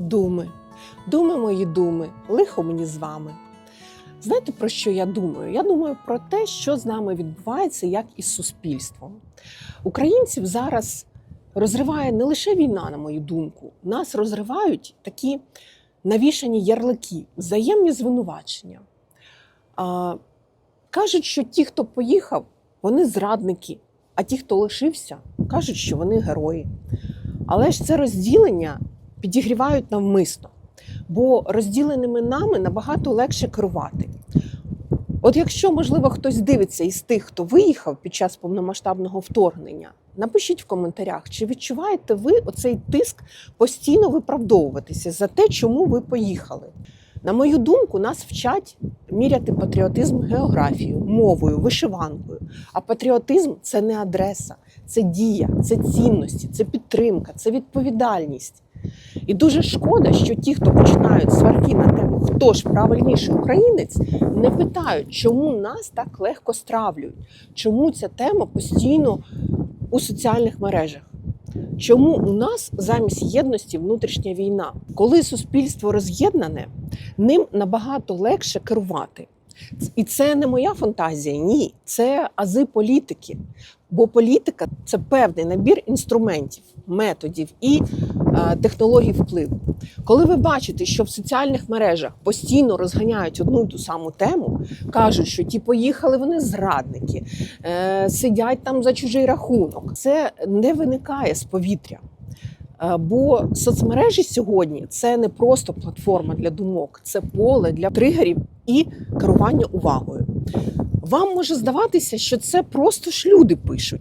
Думи, думи мої думи, лихо мені з вами. Знаєте, про що я думаю? Я думаю про те, що з нами відбувається, як із суспільством. Українців зараз розриває не лише війна, на мою думку, нас розривають такі навішані ярлики, взаємні звинувачення. А, кажуть, що ті, хто поїхав, вони зрадники, а ті, хто лишився, кажуть, що вони герої. Але ж це розділення підігрівають навмисно, бо розділеними нами набагато легше керувати. От якщо, можливо, хтось дивиться із тих, хто виїхав під час повномасштабного вторгнення, напишіть в коментарях, чи відчуваєте ви оцей тиск постійно виправдовуватися за те, чому ви поїхали. На мою думку, нас вчать міряти патріотизм географією, мовою, вишиванкою. А патріотизм це не адреса, це дія, це цінності, це підтримка, це відповідальність. І дуже шкода, що ті, хто починають сварки на тему, хто ж правильніший українець, не питають, чому нас так легко стравлюють, чому ця тема постійно у соціальних мережах. Чому у нас замість єдності внутрішня війна? Коли суспільство роз'єднане, ним набагато легше керувати. І це не моя фантазія, ні, це ази політики. Бо політика це певний набір інструментів, методів і е, технологій впливу. Коли ви бачите, що в соціальних мережах постійно розганяють одну ту саму тему, кажуть, що ті поїхали, вони зрадники, е, сидять там за чужий рахунок, це не виникає з повітря. Е, Бо соцмережі сьогодні це не просто платформа для думок, це поле для тригерів і керування увагою. Вам може здаватися, що це просто ж люди пишуть.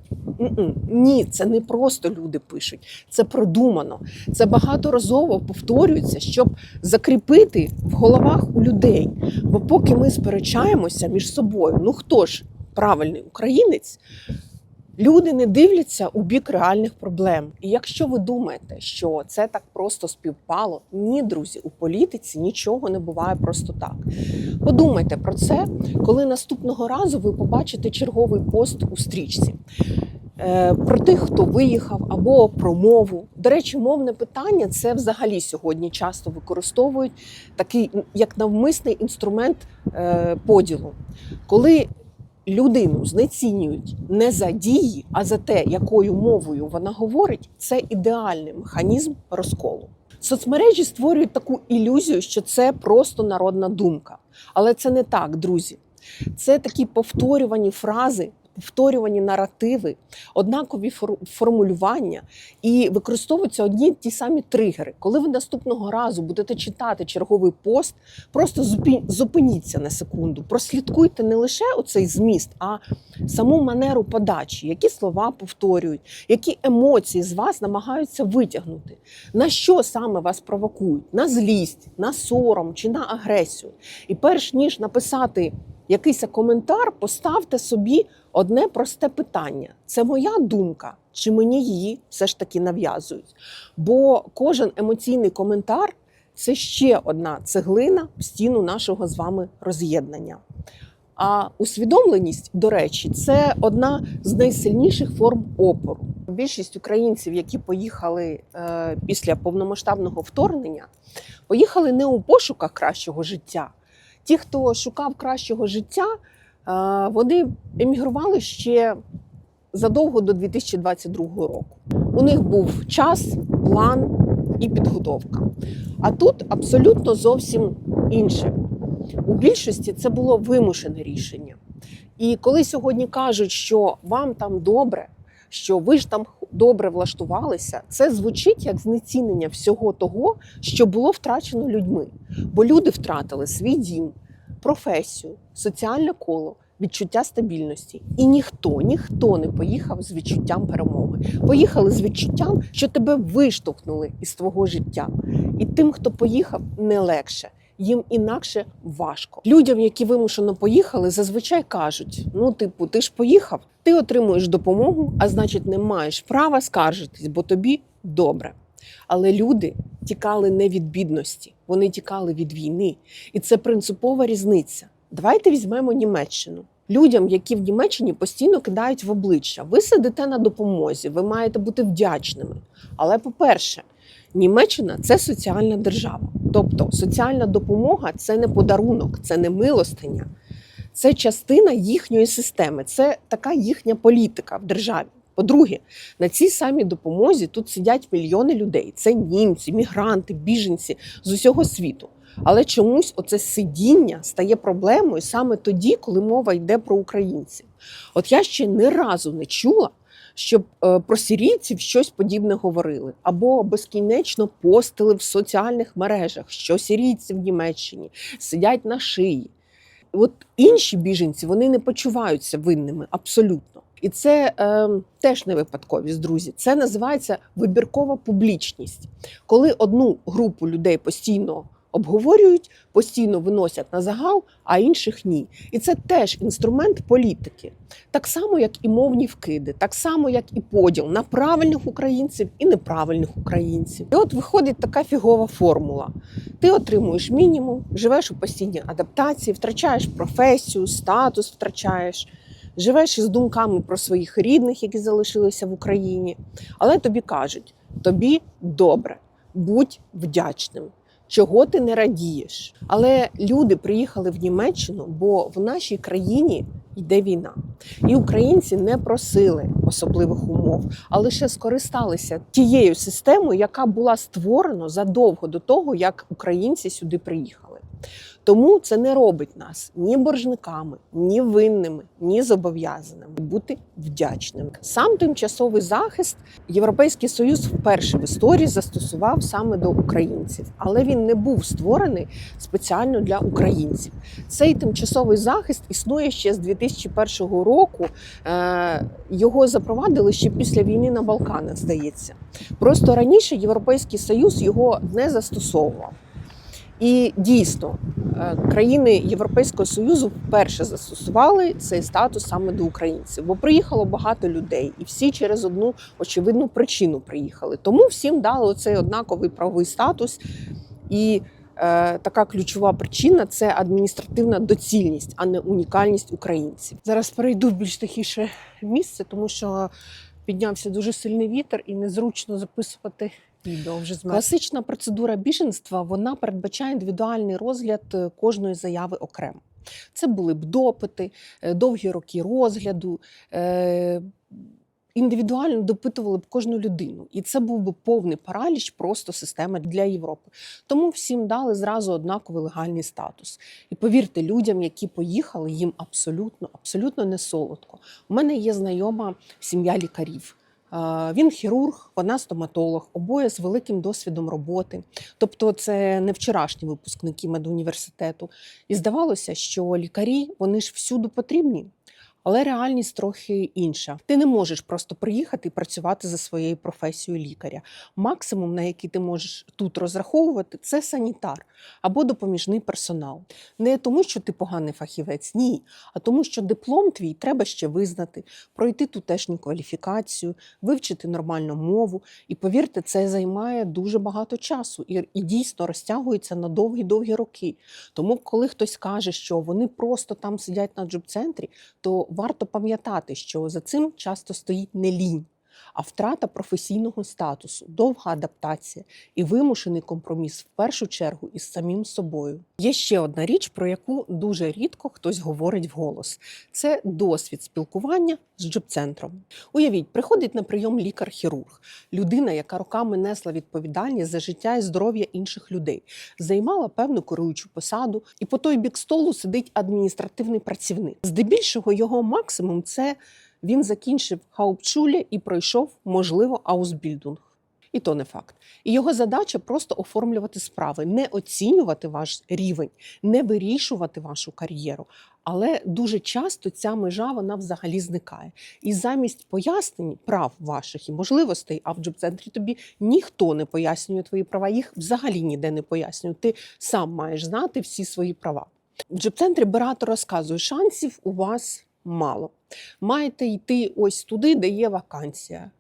Ні, це не просто люди пишуть, це продумано. Це багаторазово повторюється, щоб закріпити в головах у людей. Бо поки ми сперечаємося між собою, ну хто ж правильний українець, люди не дивляться у бік реальних проблем. І якщо ви думаєте, що це так просто співпало, ні, друзі, у політиці нічого не буває просто так. Подумайте про це, коли наступного разу ви побачите черговий пост у стрічці. Е, Про тих, хто виїхав, або про мову. До речі, мовне питання це взагалі сьогодні часто використовують такий як навмисний інструмент е, поділу. Коли людину знецінюють не за дії, а за те, якою мовою вона говорить, це ідеальний механізм розколу. Соцмережі створюють таку ілюзію, що це просто народна думка. Але це не так, друзі. Це такі повторювані фрази, повторювані наративи, однакові формулювання і використовуються одні ті самі тригери. Коли ви наступного разу будете читати черговий пост, просто зупиніться на секунду, прослідкуйте не лише оцей зміст, а саму манеру подачі, які слова повторюють, які емоції з вас намагаються витягнути. На що саме вас провокують? На злість, на сором чи на агресію. І перш ніж написати якийсь коментар, поставте собі одне просте питання: це моя думка, чи мені її все ж таки нав'язують? Бо кожен емоційний коментар це ще одна цеглина в стіну нашого з вами роз'єднання. А усвідомленість, до речі, це одна з найсильніших форм опору. Більшість українців, які поїхали е, після повномасштабного вторгнення, поїхали не у пошуках кращого життя. Ті, хто шукав кращого життя, е, вони емігрували ще задовго до 2022 року. У них був час, план і підготовка. А тут абсолютно зовсім інше. У більшості це було вимушене рішення. І коли сьогодні кажуть, що вам там добре, що ви ж там добре влаштувалися, це звучить як знецінення всього того, що було втрачено людьми. Бо люди втратили свій дім, професію, соціальне коло, відчуття стабільності. І ніхто, ніхто не поїхав з відчуттям перемоги. Поїхали з відчуттям, що тебе виштовхнули із твого життя. І тим, хто поїхав, не легше. Їм інакше важко. Людям, які вимушено поїхали, зазвичай кажуть: ну, типу, ти ж поїхав, ти отримуєш допомогу, а значить, не маєш права скаржитись, бо тобі добре. Але люди тікали не від бідності, вони тікали від війни. І це принципова різниця. Давайте візьмемо Німеччину. Людям, які в Німеччині постійно кидають в обличчя. Ви сидите на допомозі, ви маєте бути вдячними. Але по-перше, Німеччина це соціальна держава. Тобто соціальна допомога це не подарунок, це не милостиня, це частина їхньої системи, це така їхня політика в державі. По-друге, на цій самій допомозі тут сидять мільйони людей. Це німці, мігранти, біженці з усього світу. Але чомусь оце сидіння стає проблемою саме тоді, коли мова йде про українців. От я ще ні разу не чула, щоб е, про сирійців щось подібне говорили, або безкінечно постили в соціальних мережах, що сирійці в Німеччині сидять на шиї. От інші біженці вони не почуваються винними абсолютно. І це е, теж не випадковість, друзі. Це називається вибіркова публічність, коли одну групу людей постійно обговорюють, постійно виносять на загал, а інших ні. І це теж інструмент політики, так само, як і мовні вкиди, так само, як і поділ на правильних українців і неправильних українців. І от виходить така фігова формула. Ти отримуєш мінімум, живеш у постійній адаптації, втрачаєш професію, статус втрачаєш. Живеш із думками про своїх рідних, які залишилися в Україні, але тобі кажуть: тобі добре, будь вдячним, чого ти не радієш. Але люди приїхали в Німеччину, бо в нашій країні йде війна. І українці не просили особливих умов, а лише скористалися тією системою, яка була створена задовго до того, як українці сюди приїхали. Тому це не робить нас ні боржниками, ні винними, ні зобов'язаними бути вдячними. Сам тимчасовий захист Європейський Союз вперше в історії застосував саме до українців, але він не був створений спеціально для українців. Цей тимчасовий захист існує ще з 2001 року. Е, Його запровадили ще після війни на Балканах, здається. Просто раніше Європейський Союз його не застосовував. І дійсно, е, країни Європейського Союзу вперше застосували цей статус саме до українців, бо приїхало багато людей, і всі через одну очевидну причину приїхали. Тому всім дали оцей однаковий правовий статус. І е, така ключова причина це адміністративна доцільність, а не унікальність українців. Зараз перейду в більш тихіше місце, тому що піднявся дуже сильний вітер і незручно записувати Класична процедура біженства вона передбачає індивідуальний розгляд е, кожної заяви окремо. Це були б допити, е, довгі роки розгляду. е, Індивідуально допитували б кожну людину, і це був би повний параліч просто системи для Європи. Тому всім дали зразу однаковий легальний статус. І повірте, людям, які поїхали, їм абсолютно, абсолютно не солодко. У мене є знайома сім'я лікарів. Він хірург, вона стоматолог, обоє з великим досвідом роботи. Тобто, це не вчорашні випускники медуніверситету. І здавалося, що лікарі вони ж всюди потрібні. Але реальність трохи інша. Ти не можеш просто приїхати і працювати за своєю професією лікаря. Максимум, на який ти можеш тут розраховувати, це санітар або допоміжний персонал. Не тому, що ти поганий фахівець, ні, а тому, що диплом твій треба ще визнати, пройти тутешню кваліфікацію, вивчити нормальну мову. І повірте, це займає дуже багато часу і, і дійсно розтягується на довгі-довгі роки. Тому, коли хтось каже, що вони просто там сидять на джоб-центрі, то варто пам'ятати, що за цим часто стоїть не лінь, а втрата професійного статусу, довга адаптація і вимушений компроміс в першу чергу із самим собою. Є ще одна річ, про яку дуже рідко хтось говорить вголос: це досвід спілкування з джоб-центром. Уявіть, приходить на прийом лікар-хірург, людина, яка роками несла відповідальність за життя і здоров'я інших людей, займала певну керуючу посаду, і по той бік столу сидить адміністративний працівник. Здебільшого його максимум це він закінчив хаупчулі і пройшов, можливо, аусбільдунг. І то не факт. І його задача просто оформлювати справи, не оцінювати ваш рівень, не вирішувати вашу кар'єру. Але дуже часто ця межа вона взагалі зникає. І замість пояснень прав ваших і можливостей, а в джоб-центрі тобі ніхто не пояснює твої права, їх взагалі ніде не пояснює. Ти сам маєш знати всі свої права. В джоб-центрі Бератор розказує, шансів у вас мало. Маєте йти ось туди, де є вакансія.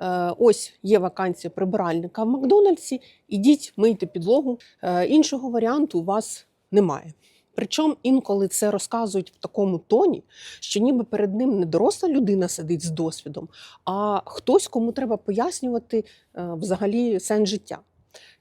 Е, Ось є вакансія прибиральника в Макдональдсі, ідіть, мийте підлогу. Е, Іншого варіанту у вас немає. Причому інколи це розказують в такому тоні, що ніби перед ним не доросла людина сидить з досвідом, а хтось, кому треба пояснювати е, взагалі сенс життя.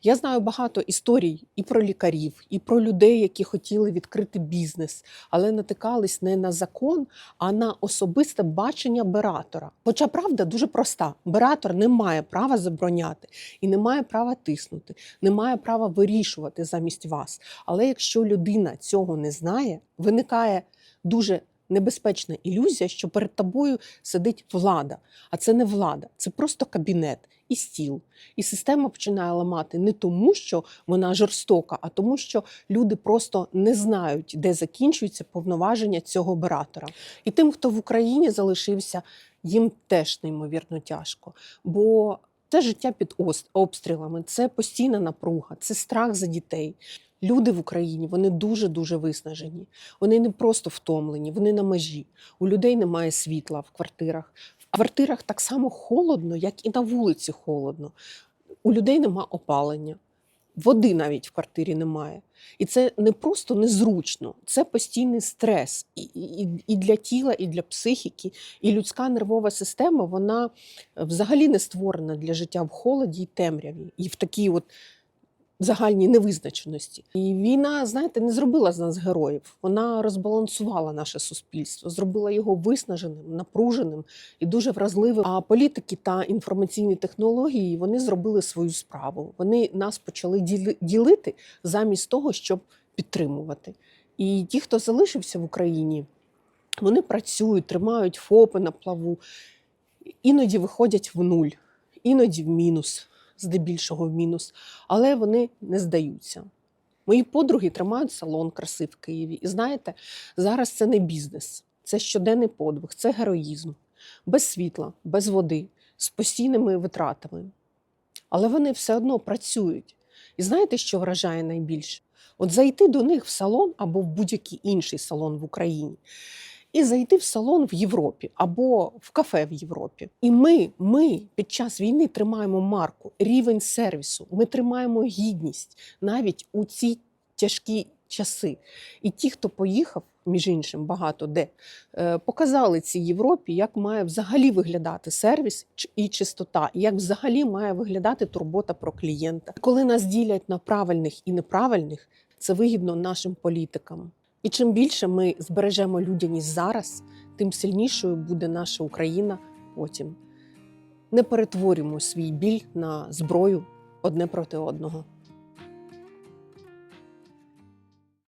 Я знаю багато історій і про лікарів, і про людей, які хотіли відкрити бізнес, але натикались не на закон, а на особисте бачення бератора. Хоча правда дуже проста: бератор не має права забороняти і не має права тиснути, не має права вирішувати замість вас. Але якщо людина цього не знає, виникає дуже небезпечна ілюзія, що перед тобою сидить влада. А це не влада, це просто кабінет і стіл. І система починає ламати не тому, що вона жорстока, а тому, що люди просто не знають, де закінчується повноваження цього оператора. І тим, хто в Україні залишився, їм теж неймовірно тяжко. Бо це життя під обстрілами, це постійна напруга, це страх за дітей. Люди в Україні вони дуже дуже виснажені. Вони не просто втомлені, вони на межі. У людей немає світла в квартирах. В квартирах так само холодно, як і на вулиці холодно. У людей нема опалення, води навіть в квартирі немає. І це не просто незручно, це постійний стрес і, і, і для тіла, і для психіки. І людська нервова система вона взагалі не створена для життя в холоді і темряві, і в такій от загальній невизначеності. І війна, знаєте, не зробила з нас героїв. Вона розбалансувала наше суспільство, зробила його виснаженим, напруженим і дуже вразливим. А політики та інформаційні технології вони зробили свою справу. Вони нас почали ділити замість того, щоб підтримувати. І ті, хто залишився в Україні, вони працюють, тримають ФОПи на плаву, іноді виходять в нуль, іноді в мінус, здебільшого в мінус, але вони не здаються. Мої подруги тримають салон краси в Києві. І знаєте, зараз це не бізнес, це щоденний подвиг, це героїзм, без світла, без води, з постійними витратами. Але вони все одно працюють. І знаєте, що вражає найбільше? От зайти до них в салон або в будь-який інший салон в Україні, і зайти в салон в Європі або в кафе в Європі. І ми, ми під час війни тримаємо марку, рівень сервісу. Ми тримаємо гідність навіть у ці тяжкі часи. І ті, хто поїхав, між іншим, багато де е, показали цій Європі, як має взагалі виглядати сервіс і чистота, і як взагалі має виглядати турбота про клієнта. Коли нас ділять на правильних і неправильних, це вигідно нашим політикам. І чим більше ми збережемо людяність зараз, тим сильнішою буде наша Україна потім. Не перетворюємо свій біль на зброю одне проти одного.